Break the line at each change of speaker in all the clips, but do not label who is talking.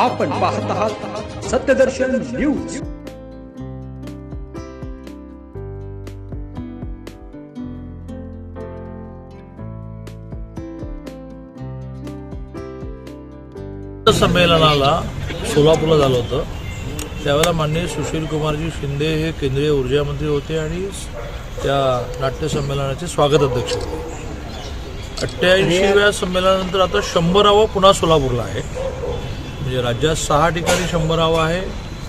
आपण पाहत आहात सत्यदर्शन न्यूज.
संमेलनाला सोलापूरला झालं होतं. त्यावेळेला माननीय सुशील कुमारजी शिंदे हे केंद्रीय ऊर्जा मंत्री होते आणि त्या नाट्य संमेलनाचे स्वागत अध्यक्ष होते. अठ्ठ्याऐंशीव्या संमेलनानंतर आता शंभरावं पुन्हा सोलापूरला आहे. म्हणजे राज्यात सहा ठिकाणी शंभरावं आहे.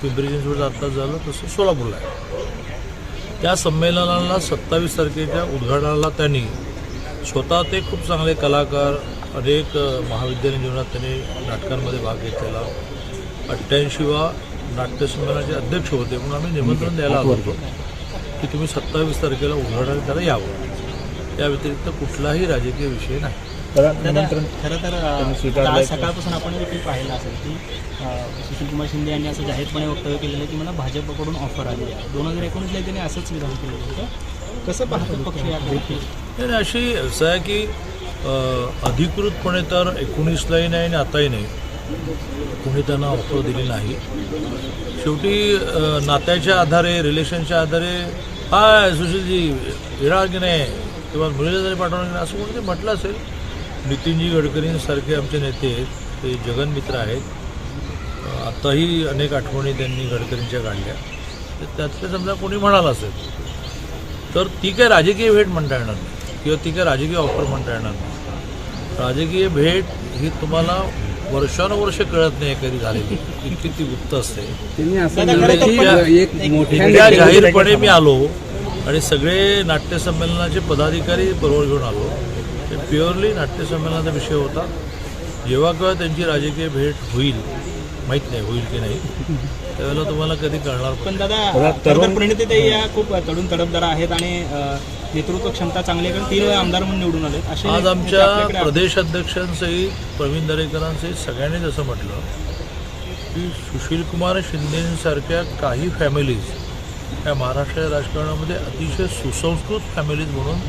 पिंपरी चिंचवडचं आत्ताच झालं तसं सोलापूरला आहे. त्या संमेलनाला सत्तावीस तारखेच्या उद्घाटनाला त्यांनी स्वतः ते खूप चांगले कलाकार अनेक महाविद्यालयीन जीवनात त्यांनी नाटकांमध्ये भाग घेतलेला. अठ्ठ्याऐंशीवा नाट्यसंमेलनाचे अध्यक्ष होते म्हणून आम्ही निमंत्रण द्यायला आलो होतो की तुम्ही सत्तावीस तारखेला उद्घाटन त्याला यावं. त्या व्यतिरिक्त कुठलाही राजकीय विषय नाही.
खरं तर आज सकाळपासून आपण देखील पाहिलं असेल की सुशीलकुमार शिंदे यांनी असं जाहीरपणे वक्तव्य केलेलं आहे की मला भाजपकडून ऑफर आली आहे. दोन हजार एकोणीसला त्यांनी असंच विधान केलेलं होतं. कसं पाहतो पक्ष या
अशी असं आहे की अधिकृतपणे तर एकोणीसलाही नाही आणि आताही नाही. कोणी त्यांना ऑफर दिली नाही. शेवटी नात्याच्या आधारे रिलेशनच्या आधारे हाय सुशीलजी येणार की नाही? किंवा मुलीला जरी पाठवणार की नाही? असं कोणी म्हटलं असेल. नितीनजी गडकरींसारखे आमचे नेते आहेत. ते जगनमित्र आहेत. अ, आताही अनेक आठवणी त्यांनी गडकरींच्या काढल्या. तर त्यातले समजा कोणी म्हणाल असेल तर ती काय राजकीय भेट म्हणता येणार नाही. किंवा ती काय राजकीय ऑफर म्हणता येणार नाही. राजकीय भेट ही तुम्हाला वर्षानुवर्ष कळत नाही कधी झालेली. इतकी ती गुप्त असते. जाहीरपणे मी आलो आणि सगळे नाट्यसंमेलनाचे पदाधिकारी बरोबर घेऊन आलो प्युअरली नाट्यसंमेलनाचा विषय होता. जेव्हा केव्हा त्यांची राजकीय भेट होईल माहीत नाही होईल की नाही. त्यावेळेला तुम्हाला कधी कळणार? पण
दादा खरं प्रणितीताई या खूप तडून तडफदार आहेत आणि नेतृत्व क्षमता चांगली आहे कारण तीन वेळा आमदार म्हणून निवडून आले असे
आज आमच्या प्रदेश अध्यक्षांसहित प्रवीण दरेकरांसहित सगळ्यांनीच असं म्हटलं की सुशीलकुमार शिंदेसारख्या काही फॅमिलीज या महाराष्ट्राच्या राजकारणामध्ये अतिशय सुसंस्कृत फॅमिलीज म्हणून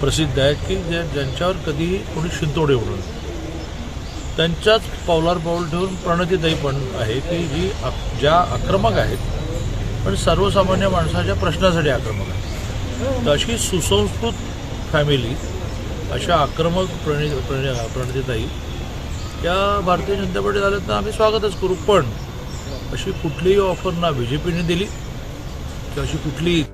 प्रसिद्ध आहेत की ज्या ज्यांच्यावर कधीही कोणी शिंतोडे उडवलं त्यांच्याच पावलावर पाऊल ठेवून प्रणतीताई पण आहे की जी आक- ज्या आक्रमक आहेत पण सर्वसामान्य माणसाच्या प्रश्नासाठी आक्रमक आहेत. तर अशी सुसंस्कृत फॅमिली अशा आक्रमक प्रणि प्रणि प्रणितीताई या भारतीय जनता पार्टीत आल्या तर आम्ही स्वागतच करू. पण अशी कुठलीही ऑफर ना बी जे पीने दिली किंवा अशी कुठलीही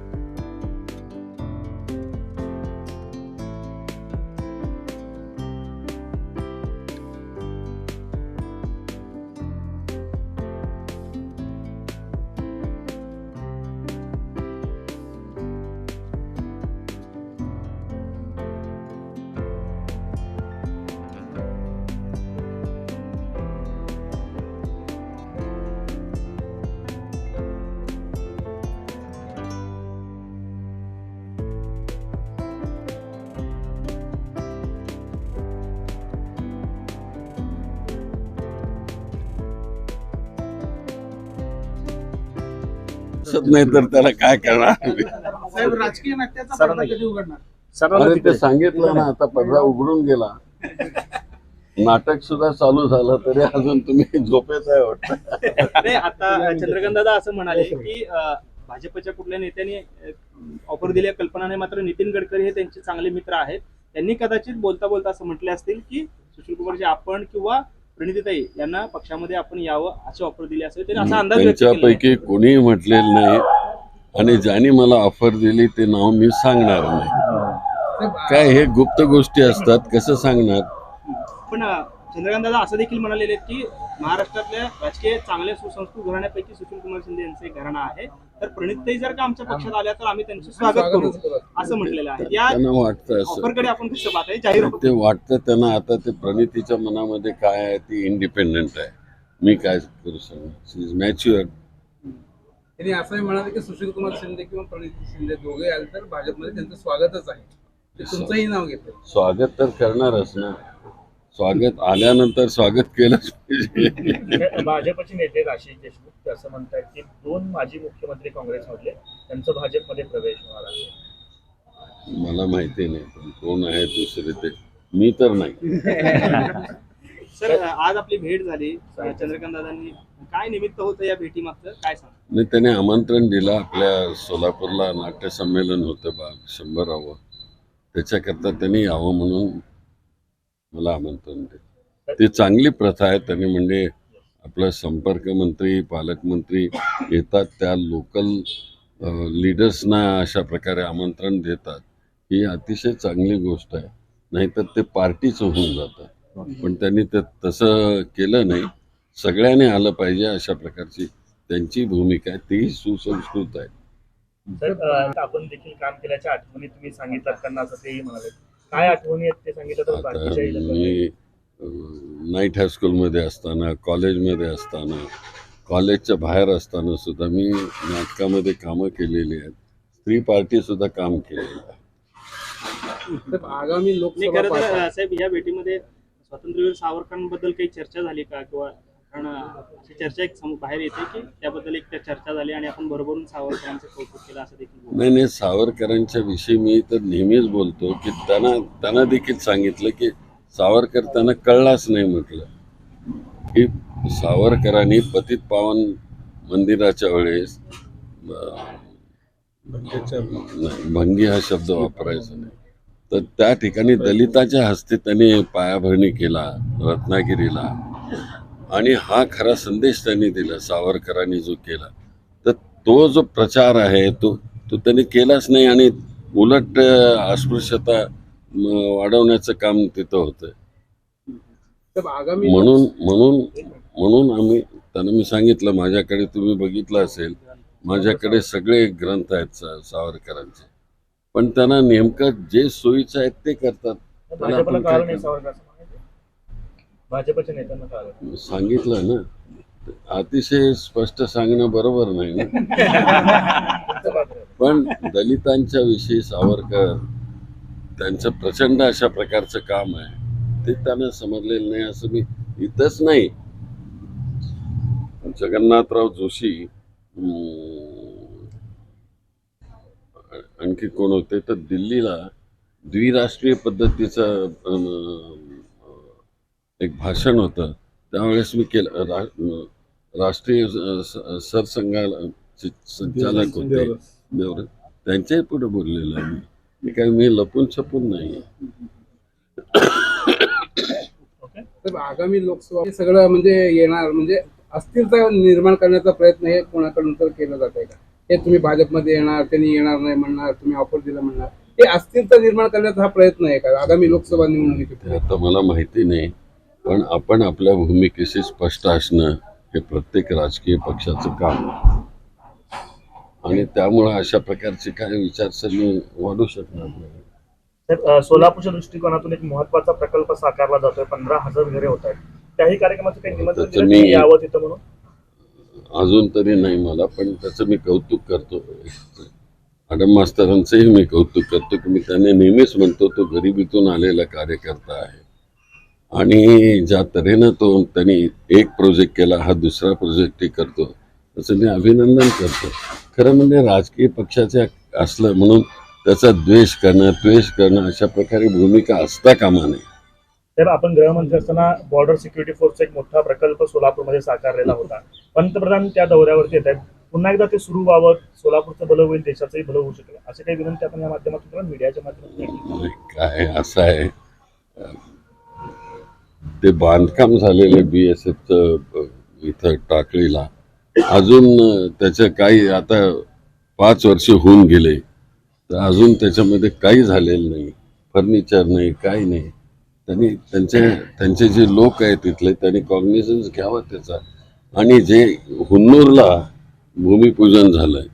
दिसत नाही तर त्याला काय करणार?
साहेब राजकीय नाट्याचा पडदा कधी उघडणार?
अरे ते सांगितलं ना आता पडदा उघडून गेला. नाटक सुद्धा चालू झालं तरी अजून तुम्ही झोपेत आहे वाटतं.
आता चंद्रकांत दादा असं म्हणाले की भाजपच्या कुठल्या नेत्यांनी ऑफर दिली आहे कल्पना नाही मात्र नितीन गडकरी हे त्यांचे चांगले मित्र आहेत. त्यांनी कदाचित बोलता बोलता असं म्हटले असतील की सुशील कुमारजी आपण किंवा प्रणितीताई यांना पक्षामध्ये आपण यावं अशी ऑफर दिली असेल त्यांनी असा अंदाज व्यक्त केला आहे.
त्यांच्यापैकी कोणीही म्हटलेलं नाही. आणि ज्यांनी मला ऑफर दिली ते नाव मी सांगणार नाही. काय हे गुप्त गोष्टी असतात कसं सांगणार?
पण अ, चंद्रकांत दादा असं देखील म्हणालेले आहेत की महाराष्ट्रातल्या राजकीय चांगल्या सुसंस्कृत घराण्यापैकी सुशील कुमार शिंदे यांचं एक घराणं आहे. तर प्रणितताई जर का आमच्या पक्षात आल्या तर आम्ही त्यांचं स्वागत करू असं म्हटलेलं आहे. या
त्यांना वाटतं असं.
ऑफरकडे आपण कसं पाहताय? जाहीर
ते वाटतं त्यांना आता ते प्रणितीच्या मनामध्ये काय आहे ती इंडिपेंडंट आहे. मी काय करू शकतो इज मॅच्युअर
त्यांनी असंही म्हणाले की सुशील कुमार शिंदे किंवा प्रणिती शिंदे दोघे आले तर भाजपमध्ये त्यांचं स्वागतच आहे. ते तुमचंही नाव घेतलं
स्वागत तर करणारच ना. स्वागत आल्यानंतर स्वागत केलंच पाहिजे.
भाजपचे नेते राजेश देशमुख ते असं म्हणतात की दोन माजी मुख्यमंत्री काँग्रेसमधले त्यांचं भाजपमध्ये प्रवेश होणार आहे.
मला माहिती नाही पण कोण आहे दुसरे ते? मी तर नाही.
सर आज आपली भेट झाली. चंद्रकांत दादांनी काय निमित्त होतं या भेटीमागचं? काय सांग?
नाही त्याने आमंत्रण दिलं आपल्या सोलापूरला नाट्य संमेलन होतं बा शंभरावं. त्याच्याकरता त्यांनी यावं म्हणून मला आमंत्रण दे. ते चांगली प्रथा आहे. त्यांनी म्हणजे आपला संपर्क मंत्री पालकमंत्री येतात. त्या लोकल लीडर्सना अशा प्रकारे आमंत्रण देतात. ही अतिशय चांगली गोष्ट आहे. नाहीतर ते पार्टीच होऊन जातं. पण त्यांनी ते तसं केलं नाही. सगळ्यांनी आलं पाहिजे अशा प्रकारची त्यांची भूमिका आहे. तीही सुसंस्कृत आहे.
आपण देखील काम केल्याच्या आठवणी तुम्ही सांगितलं त्यांना असं तेही म्हणाले. काय आठवणी आहेत ते सांगितलं तर
आता
बाकीच्याही लोकांना-
मी नाईट हायस्कूलमध्ये असताना कॉलेजमध्ये असताना कॉलेजच्या बाहेर असताना सुद्धा मी नाटकामध्ये कामं केलेली आहेत. स्त्री पार्टी सुद्धा काम केलेलं आहे.
आगामी
नाही
लोकसभा
खरं तर
पाहता-
अं, साहेब या भेटीमध्ये स्वातंत्र्यवीर सावरकरांबद्दल काही चर्चा झाली का? किंवा कारण अशी चर्चा एक समोर बाहेर येते की त्याबद्दल एक चर्चा झाली आणि आपण भरभरून सावरकरांचं कौतुक केलं असं देखील.
नाही नाही सावरकरांच्या विषयी मी तर नेहमीच बोलतो की त्यांना त्यांना देखील सांगितलं की सावरकर त्यांना कळलाच नाही म्हटलं. की सावरकरांनी पतित पावन मंदिराच्या वेळेस भंगी हा शब्द वापरायचा नाही. तर त्या ठिकाणी दलिताच्या हस्ते त्यांनी पायाभरणी केला रत्नागिरीला. आणि हा खरा संदेश त्यांनी दिला सावरकरांनी जो केला. तर तो जो प्रचार आहे तो तो त्यांनी केलाच नाही आणि उलट अस्पृश्यता वाढवण्याचं काम तिथं होतं म्हणून म्हणून म्हणून आम्ही त्यांना मी सांगितलं माझ्याकडे तुम्ही बघितलं असेल माझ्याकडे सगळे ग्रंथ आहेत सा- सावरकरांचे. पण त्यांना नेमकं जे सोयीचं आहे ते करतात त्याला
भाजपला
आपण काय
कळलं नाही
करणार?
सावरकर असं भाजपच्या नेत्यांना कळलं
सांगितलं ना. अतिशय स्पष्ट सांगणं बरोबर नाही ना.
तुमचं मात्र आहे.
पण दलितांच्या विषयी सावरकर त्यांचं प्रचंड अशा प्रकारचं काम आहे. ते त्यांना समजलेलं नाही असं मी इथंच नाही. जगन्नाथराव जोशी अं, आणखी कोण होते? तर दिल्लीला द्विराष्ट्रीय पद्धतीचं अं, एक भाषण होतं. त्यावेळेस मी केलं रा, राष्ट्रीय स- स- सरसंघाला चे- संचालक होते. देवरे त्यांच्याही पुढे बोललेलं आहे मी. काय मी लपून छपून नाही
आगामी लोकसभा हे सगळं म्हणजे येणार म्हणजे अस्थिरता निर्माण करण्याचा प्रयत्न हे कोणाकडून तर केला जात आहे का? हे तुम्ही भाजपमध्ये येणार त्यांनी येणार नाही म्हणणार तुम्ही ऑफर दिला म्हणणार. हे अस्थिरता निर्माण करण्याचा हा प्रयत्न आहे का? आगामी लोकसभा निवडणुकीत.
आता मला माहिती नाही. पण आपण आपल्या भूमिकेशी स्पष्ट असणं हे प्रत्येक राजकीय पक्षाचं काम. आणि त्यामुळं अशा प्रकारची काय विचारसरणी वाढू शकणार नाही.
सोलापूरच्या दृष्टिकोनातून एक महत्त्वाचा प्रकल्प साकारला जातोय. पंधरा हजार घरे होत आहेत. त्याही कार्यक्रमाचं काही निमंत्रण यावं तिथं म्हणून?
अजून तरी नाही मला पण त्याचं मी कौतुक करतो. मॅडम मास्तरांचंही मी कौतुक करतो की मी त्यांना नेहमीच म्हणतो तो गरिबीतून आलेला कार्यकर्ता आहे. आणि ज्या तऱ्हेनं तो त्यांनी एक प्रोजेक्ट केला हा दुसरा प्रोजेक्टही करतो त्याचं मी अभिनंदन करतो. खरं म्हणजे राजकीय पक्षाचे असलं म्हणून त्याचा द्वेष करणं द्वेष करणं अशा प्रकारे भूमिका असता कामा नये.
तर आपण गृहमंत्री असताना बॉर्डर सिक्युरिटी फोर्सचा एक मोठा प्रकल्प सोलापूरमध्ये साकारलेला होता. पंतप्रधान त्या दौऱ्यावरती येत आहेत पुन्हा एकदा ते सुरू व्हावं सोलापूरचं भलं होईल देशाचंही भलं होऊ शकेल असे काही विनंती आपण या माध्यमातून मीडियाच्या माध्यमातून
काय असं आहे. ते बांधकाम झालेलं बी एस एफचं इथं टाकळीला. अजून अं, त्याचं काही आता पाच वर्ष होऊन गेले. तर अजून त्याच्यामध्ये काही झालेलं नाही. फर्निचर नाही काही नाही. त्यांनी त्यांचे त्यांचे जे लोक आहेत तिथले त्यांनी कॉग्निझन्स घ्यावा त्याचा. आणि जे हुन्नूरला भूमिपूजन झालंय.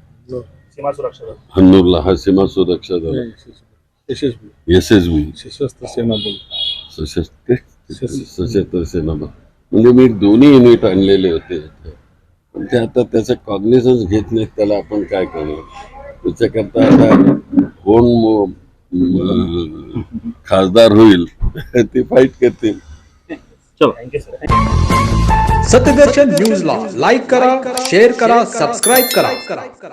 हन्नूरला हा सीमा सुरक्षा दल. एस एस बी
सशस्त्र सेना
सशस्त्र सशस्त्र सेना म्हणजे मी दोन्ही युनिट आणलेले होते. पण ते आता त्याचं कॉग्निझन्स घेत नाहीत त्याला आपण काय करणार? त्याच्याकरता आता कोण खासदार होईल ते फाईट करतील.
सत्यदर्शन न्यूजला लाईक करा शेअर करा सबस्क्राईब करा.